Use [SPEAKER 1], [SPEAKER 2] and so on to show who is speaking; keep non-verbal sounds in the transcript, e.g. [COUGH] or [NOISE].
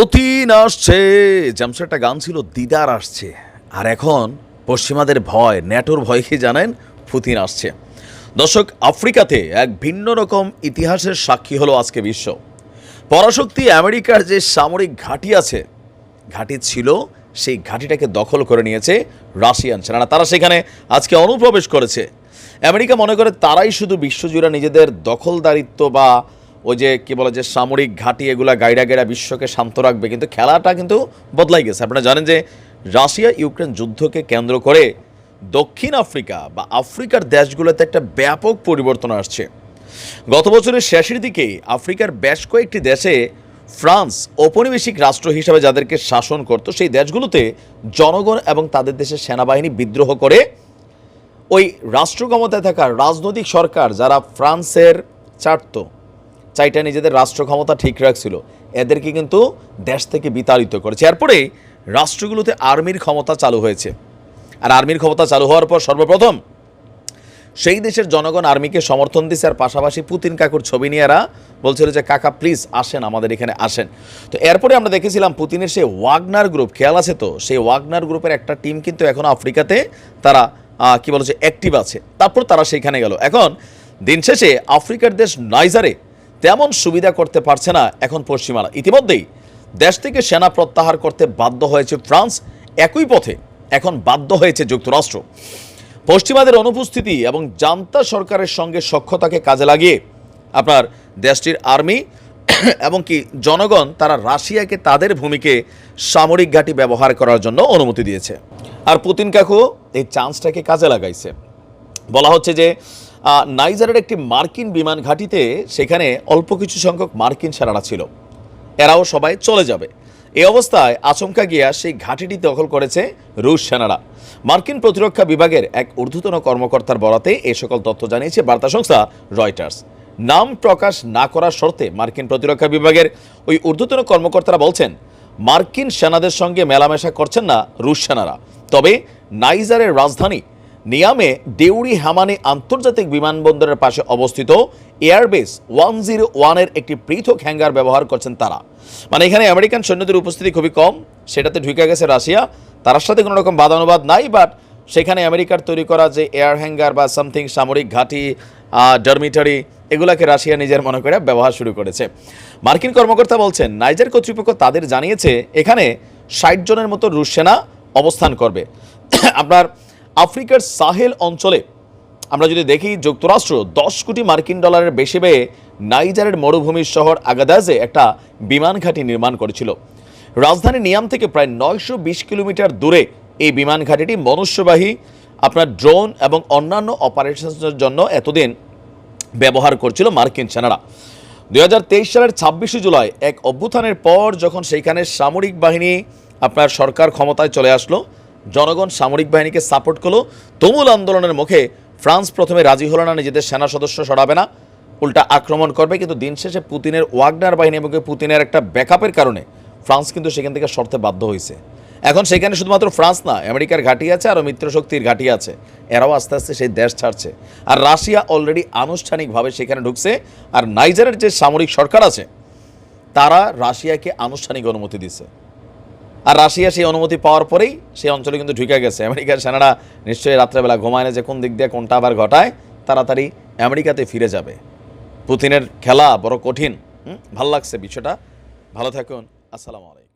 [SPEAKER 1] Putin আসছে। জামসের একটা গান ছিল, দিদার আসছে। আর এখন পশ্চিমাদের ভয়, ন্যাটোর ভয় কি জানেন? পুতিন আসছে। দর্শক, আফ্রিকাতে এক ভিন্ন রকম ইতিহাসের সাক্ষী হলো আজকে বিশ্ব। পরাশক্তি আমেরিকার যে সামরিক ঘাঁটি আছে, ঘাঁটি ছিল, সেই ঘাঁটিটাকে দখল করে নিয়েছে রাশিয়ান সেনারা। তারা সেখানে আজকে অনুপ্রবেশ করেছে। আমেরিকা মনে করে তারাই শুধু বিশ্বজুড়ে নিজেদের দখলদারিত্ব বা ওই যে কি বলে যে সামরিক ঘাঁটি এগুলা গাইডা গেড়া বিশ্বকে শান্ত রাখবে, কিন্তু খেলাটা কিন্তু বদলাই গেছে। আপনারা জানেন যে রাশিয়া ইউক্রেন যুদ্ধকে কেন্দ্র করে দক্ষিণ আফ্রিকা বা আফ্রিকার দেশগুলোতে একটা ব্যাপক পরিবর্তন আসছে। গত বছরের শেষের দিকে আফ্রিকার বেশ কয়েকটি দেশে ফ্রান্স ঔপনিবেশিক রাষ্ট্র হিসাবে যাদেরকে শাসন করত, সেই দেশগুলোতে জনগণ এবং তাদের দেশের সেনাবাহিনী বিদ্রোহ করে ওই রাষ্ট্র ক্ষমতায় থাকা রাজনৈতিক সরকার যারা ফ্রান্সের চাটত চাইটা নিজেদের রাষ্ট্র ক্ষমতা ঠিক রাখছিল। এদেরকে কিন্তু দেশ থেকে বিতাড়িত করেছে। এরপরে রাষ্ট্রগুলোতে আর্মির ক্ষমতা চালু হয়েছে। আর আর্মির ক্ষমতা চালু হওয়ার পর সর্বপ্রথম সেই দেশের জনগণ আর্মিকে সমর্থন দিচ্ছে আর পাশাপাশি পুতিন কাকুর ছবি নিয়ে এরা বলছিল যে, কাকা প্লিজ আসেন, আমাদের এখানে আসেন। তো এরপরে আমরা দেখেছিলাম পুতিনের সেই ওয়াগনার গ্রুপ, খেয়াল আছে তো? সেই ওয়াগনার গ্রুপের একটা টিম কিন্তু এখন আফ্রিকাতে তারা কি বলছে অ্যাক্টিভ আছে। তারপর তারা সেখানে গেল। এখন দিন শেষে আফ্রিকার দেশ নাইজারে তেমন সুবিধা করতে পারছে না এখন পশ্চিমারা। ইতিমধ্যেই দেশ থেকে সেনা প্রত্যাহার করতে বাধ্য হয়েছে ফ্রান্স, একই পথে এখন বাধ্য হয়েছে যুক্তরাষ্ট্র। পশ্চিমাদের অনুপস্থিতি এবং জান্তা সরকারের সঙ্গে সক্ষতাকে কাজে লাগিয়ে আপনার দেশটির আর্মি [COUGHS] এবং কি জনগণ তারা রাশিয়াকে তাদের ভূমিকে সামরিক ঘাঁটি ব্যবহার করার জন্য অনুমতি দিয়েছে। আর পুতিন কাকু, এই চান্সটাকে কাজে লাগাইছে। বলা হচ্ছে যে নাইজারের একটি মার্কিন বিমান ঘাঁটিতে সেখানে অল্প কিছু সংখ্যক মার্কিন সেনারা ছিল। এরাও সবাই চলে যাবে। এ অবস্থায় আচমকা গিয়া সেই ঘাঁটিটি দখল করেছে রুশ সেনারা। মার্কিন প্রতিরক্ষা বিভাগের এক ঊর্ধ্বতন কর্মকর্তার বরাতে এ সকল তথ্য জানিয়েছে বার্তা সংস্থা রয়টার্স। নাম প্রকাশ না করার শর্তে মার্কিন প্রতিরক্ষা বিভাগের ওই ঊর্ধ্বতন কর্মকর্তারা বলছেন, মার্কিন সেনাদের সঙ্গে মেলামেশা করছেন না রুশ সেনারা। তবে নাইজারের রাজধানী নিয়ামে ডেউরি হামানি আন্তর্জাতিক বিমানবন্দরের পাশে অবস্থিত এয়ারবেস ওয়ান জিরো ওয়ানের একটি পৃথক হ্যাঙ্গার ব্যবহার করছেন তারা। মানে এখানে আমেরিকান সৈন্যদের উপস্থিতি খুবই কম, সেটাতে ঢুকে গেছে রাশিয়া। তার সাথে কোনো রকম বাদানুবাদ নাই বাট সেখানে আমেরিকার তৈরি করা যে এয়ার হ্যাঙ্গার বা সামথিং সামরিক ঘাঁটি ডরমিটারি, এগুলাকে রাশিয়া নিজের মনে করে ব্যবহার শুরু করেছে। মার্কিন কর্মকর্তা বলছেন, নাইজার কর্তৃপক্ষ তাদের জানিয়েছে, এখানে ষাট জনের মতো রুশ সেনা অবস্থান করবে। [COUGHS] আপনার আফ্রিকার সাহেল অঞ্চলে, আমরা যদি দেখি যুক্তরাষ্ট্র দশ কোটি মার্কিন ডলারের বেশি ব্যয়ে নাইজারের মরুভূমির শহর আগাদাজে একটা বিমান ঘাঁটি নির্মাণ করেছিল। রাজধানী নিয়াম থেকে প্রায় নয়শো বিশ কিলোমিটার দূরে এই বিমান ঘাঁটিটি মনুষ্যবাহী, আপনার ড্রোন এবং অন্যান্য অপারেশনের জন্য এতদিন ব্যবহার করছিল মার্কিন সেনারা। দু হাজার তেইশ সালের ছাব্বিশে জুলাই এক অভ্যুত্থানের পর যখন সেইখানে সামরিক বাহিনী আপনার সরকার ক্ষমতায় চলে আসলো জনগণ সামরিক বাহিনীকে সাপোর্ট করল। তুমুল আন্দোলনের মুখে ফ্রান্স প্রথমে রাজি হলো না, নিজেদের সেনা সদস্য সরাবে না। উল্টা আক্রমণ করবে, কিন্তু দিন শেষে পুতিনের ওয়াগনার বাহিনী এবং পুতিনের একটা ব্যাকআপের কারণে ফ্রান্স কিন্তু সেখান থেকে সরতে বাধ্য হয়েছে। এখন সেখানে শুধুমাত্র ফ্রান্স না, আমেরিকার ঘাঁটি আছে আর মিত্রশক্তির ঘাঁটি আছে। এরাও আস্তে আস্তে সেই দেশ ছাড়ছে। আর রাশিয়া অলরেডি আনুষ্ঠানিকভাবে সেখানে ঢুকছে আর নাইজারের যে সামরিক সরকার আছে, তারা রাশিয়াকে আনুষ্ঠানিক অনুমতি দিচ্ছে আর রাশিয়া সেই অনুমতি পাওয়ার পরেই সেই অঞ্চলে কিন্তু ঢুকে গেছে। আমেরিকার সেনারা নিশ্চয়ই রাত্রেবেলা ঘুমায় না যে কোন দিক দিয়ে কোনটা আবার ঘটায়, তাড়াতাড়ি আমেরিকাতে ফিরে যাবে। পুতিনের খেলা বড় কঠিন? ভালো লাগছে বিষয়টা। ভালো থাকুন। আসসালামু আলাইকুম।